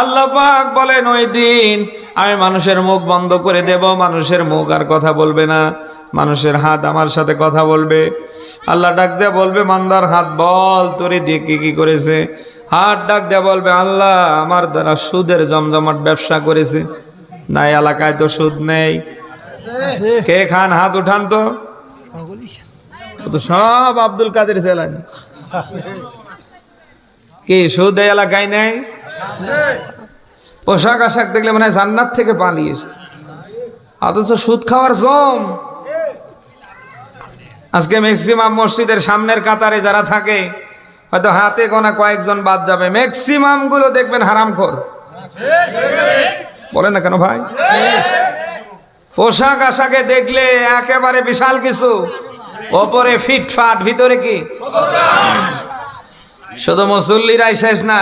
আল্লাহ পাক বলেন, ওই দিন আমি মানুষের মুখ বন্ধ করে দেব, মানুষের মুখ আর কথা বলবে না। মানুষের হাত আমার সাথে কথা বলবে। আল্লাহ ডাক দেয়া বলবে, মান্দার হাত বল, তোরে দিয়ে কি কি করেছে? হাত ডাক দেয়া বলবে, আল্লাহ, আমার দ্বারা সুদের জমজমাট ব্যবসা করেছে। না এলাকায় তো সুদ নেই। কে খান, হাত উঠান তো। সব আব্দুল কাদের সেলানি কি, সুদ এলাকায় নেই? পোশাক আশাক দেখলে মানে জান্নাত থেকে পালিয়ে অথচ সুদ খাওয়ার জম। আজকে ম্যাক্সিমাম মসজিদের সামনের কাতারে যারা থাকে, হয়তো হাতে গোনা কয়েকজন বাদ যাবে। ম্যাক্সিমামগুলো দেখবেন হারামখোর। বলে না কেন ভাই? পোশাক আশাকে দেখলে একেবারে বিশাল কিছু। ওপরে ফিটফাট, ভিতরে কি? শুধু মুসল্লিরাই শেষ না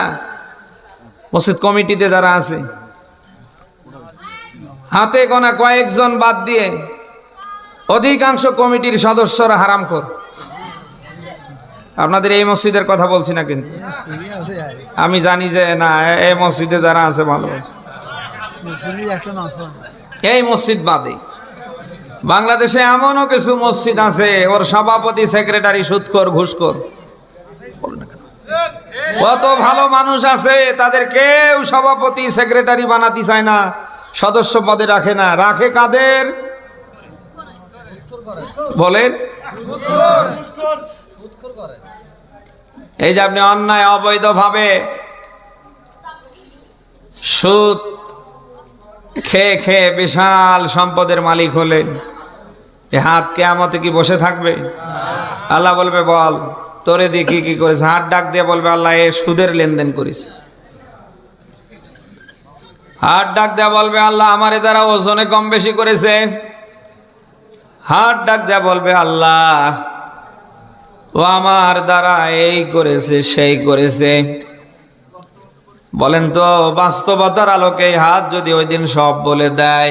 মসজিদ কমিটিতে যারা আছে। হাতে গোনা কয়েকজন বাদ দিয়ে অধিকাংশ কমিটির সদস্যরা হারাম কর আপনাদের এই মসজিদের কথা বলছি না কিন্তু। আমি জানি যে না, এই মসজিদে যারা আছে ভালো এই মসজিদ বাদে। বাংলাদেশে এমনও কিছু মসজিদ আছে, ওর সভাপতি, সেক্রেটারি সুৎকর ঘুষকর কত ভালো মানুষ আছে, তাদের কেউ সভাপতি, সেক্রেটারি বানাতে চায় না, সদস্য পদে রাখে না। রাখে কাদের? বলেন। এই যে আপনি অন্যায় অবৈধভাবে সুদ খেয়ে খেয়ে বিশাল সম্পদের মালিক হলেন, এ হাত কেয়ামতে কি বসে থাকবে? আল্লাহ বলবে, বল। তোরে দেখি কি কি করেছে? হাত ডাক দিয়ে বলবে, আল্লাহ, এ সুদের লেনদেন করিস। হাত ডাক দেয়া বলবে, আল্লাহ, আমার দ্বারা ওজনে কম বেশি করেছে। হাত ডাক দেয়া বলবে, আল্লাহ, ও আমার দ্বারা এই করেছে, সেই করেছে। বলেন তো, বাস্তবতার আলোকে হাত যদি ওই দিন সব বলে দেয়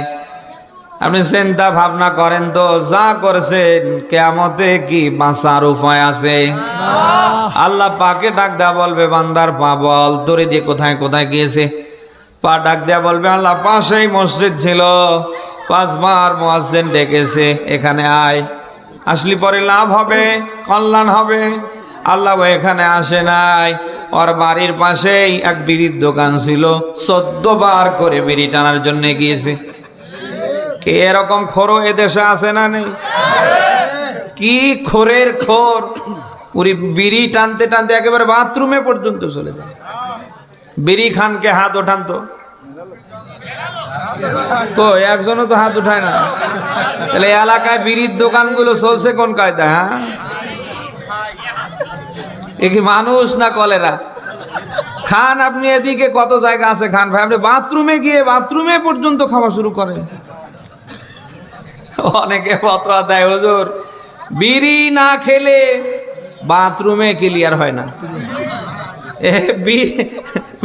আপনি চিন্তা ভাবনা করেন তো, যা করেছেন কেমতে কি বাঁচার উপায় আছে? আল্লাহ পাকে ডাক দেয়া বলবে, বান্দার পা বল, তোরে দিয়ে কোথায় কোথায় গিয়েছে? পা ডাক দেয়া বলবে, আল্লাহ পাশেই মসজিদ ছিল, পাঁচবার মোয়াজ্জেন ডেকেছে, এখানে আয়। আসলি পরে লাভ হবে, কল্যাণ হবে। আল্লাহ এখানে আসে নাই। ওর বাড়ির পাশেই এক বিড়ির দোকান ছিল চোদ্দ বার করে বিড়ি টানার জন্য গিয়েছে। এরকম খোরো এদেশে আছে না নেই? কি খোরের খোর? উনি বিড়ি টানতে টানতে একেবারে বাথরুমে পর্যন্ত চলে যায়। বিড়ি খানকে হাত ওঠান তো। তো একজনও তো হাত উঠায় না। তাহলে এলাকায় বিড়ির দোকানগুলো চলছে কোন কায়দা হ্যাঁ? এ কি মানুষ না কলেরা? খান, আপনি এদিকে কত জায়গা আছে খান ভাই? আপনি বাথরুমে গিয়ে বাথরুমে পর্যন্ত খাওয়া শুরু করেন। অনেকে ফতোয়া দেয়, হুজুর। বিড়ি না খেলে বাথরুমে ক্লিয়ার হয় না।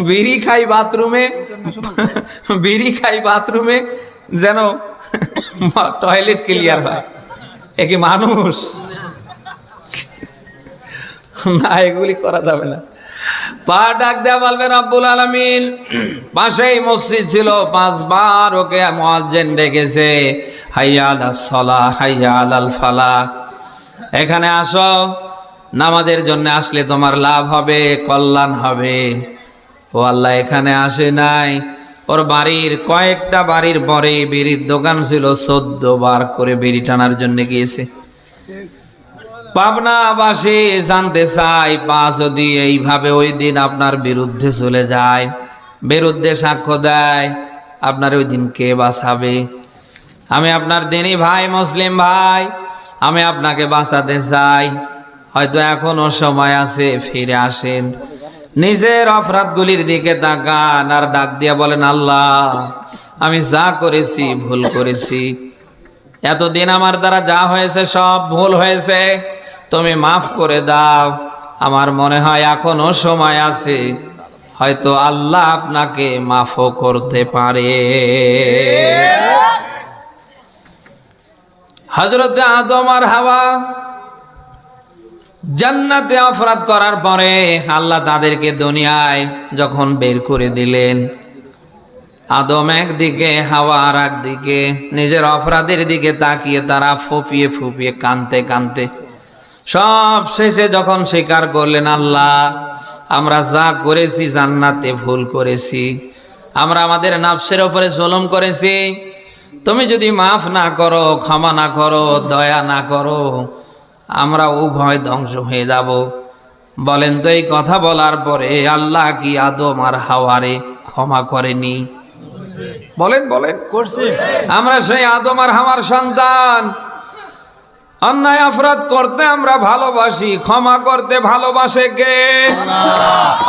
বিড়ি খাই বাথরুমে, বিড়ি খাই বাথরুমে যেন টয়লেট ক্লিয়ার হয়। এ কি মানুষ? না, এগুলি করা যাবে না। পা ডাক দেয়া বলবে রব্বুল আলমিন। পাশেই মসজিদ ছিল, পাঁচবার ওকে মোয়াজ্জেন ডেকেছে হাইয়া আল সলা হাইয়া আল ফালা এখানে আসো, নামাজের জন্য আসলে তোমার লাভ হবে, কল্যাণ হবে। ও আল্লাহ এখানে আসে নাই। ওর বাড়ির কয়েকটা বাড়ির পরে বিড়ির দোকান ছিল চোদ্দ বার করে বিড়ি টানার জন্য গিয়েছে। পাবনাবাসী জানতে চাই, পা যদি এইভাবে ওই দিন আপনার বিরুদ্ধে চলে যায়, বিরুদ্ধে সাক্ষ্য দেয়, আপনার ওই দিন কে বাঁচাবে? আমি আপনার দিনই ভাই, মুসলিম ভাই, আমি আপনাকে বাঁচাতে চাই। হয়তো এখনও সময় আছে, ফিরে আসেন। নিজের অপরাধগুলির দিকে তাকান আর ডাক দিয়ে বলেন, আল্লাহ, আমি যা করেছি, ভুল করেছি। এতদিন আমার দ্বারা যা হয়েছে, সব ভুল হয়েছে। তুমি মাফ করে দাও। আমার মনে হয় এখনও সময় আছে। হয়তো আল্লাহ আপনাকে মাফও করতে পারে। হজরত আদম আর হাওয়া জান্নাতে অপরাধ করার পরে আল্লাহ তাদেরকে দুনিয়ায় যখন বের করে দিলেন, আদম একদিকে, হাওয়া আর একদিকে, নিজের অপরাধের দিকে তাকিয়ে তারা ফুপিয়ে ফুপিয়ে কানতে কানতে সব শেষে যখন স্বীকার করলেন আল্লাহ আমরা যা করেছি জান্নাতে ভুল করেছি। আমরা আমাদের নাফসের ওপরে জলম করেছি। তুমি যদি মাফ না করো ক্ষমা না করো দয়া না করো আমরা উভয় ধ্বংস হয়ে যাব। বলেন তো এই কথা বলার পরে আল্লাহ কি আদম আর হাওয়ারে ক্ষমা করেনি? বলেন বলেন। করছে। আমরা সেই আদম আর হাওয়ার সন্তান। অন্যায় অপরাধ করতে আমরা ভালোবাসি ক্ষমা করতে ভালোবাসে কে?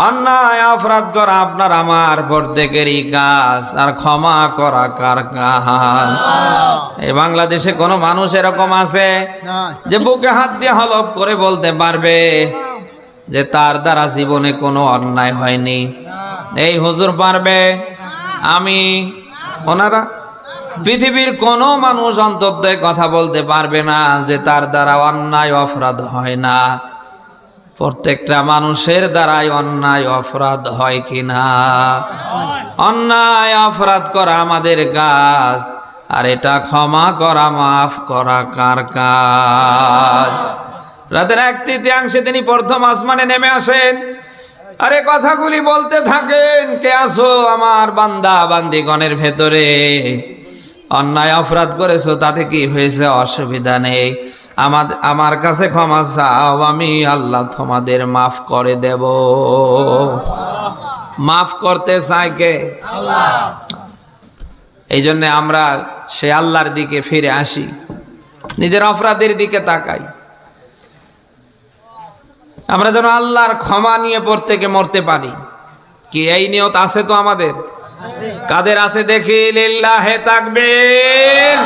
অন্যায় অপরাধ করা আপনার আমার প্রত্যেকেরই কাজ আর ক্ষমা করা কার কাজ? এই বাংলাদেশে কোনো মানুষ এরকম আছে যে বুকে হাত দিয়ে হলপ করে বলতে পারবে যে তার দ্বারা জীবনে কোনো অন্যায় হয়নি? এই হুজুর পারবে? আমি? ওনারা? পৃথিবীর কোনো মানুষ অন্তত কথা বলতে পারবে না যে তার দ্বারা অন্যায় অপরাধ হয় না। প্রত্যেকটা মানুষের দ্বারাই অন্যায় অপরাধ হয় কিনা? অন্যায় অপরাধ করা আমাদের কাজ, আর এটা ক্ষমা করা, মাফ করা কার কাজ? রাতের এক তৃতীয়াংশে তিনি প্রথম আসমানে নেমে আসেন। আরে কথাগুলি বলতে থাকেন, কে আসো আমার বান্দা বান্দিগণের ভেতরে? অন্যায় অপরাধ করেছ, তাতে কি হয়েছে? অসুবিধা নেই। আমার আমার কাছে ক্ষমা চাও, আমি আল্লাহ তোমাদের মাফ করে দেব। মাফ করতে চাই কে? এই জন্য আমরা সে আল্লাহর দিকে ফিরে আসি। নিজের অপরাধের দিকে তাকাই। আমরা যেন আল্লাহর ক্ষমা নিয়ে প্রত্যেকে মরতে পারি। কি এই নিয়ত আছে তো আমাদের? কাদের আছে দেখি লিল্লাহে তাকবীর?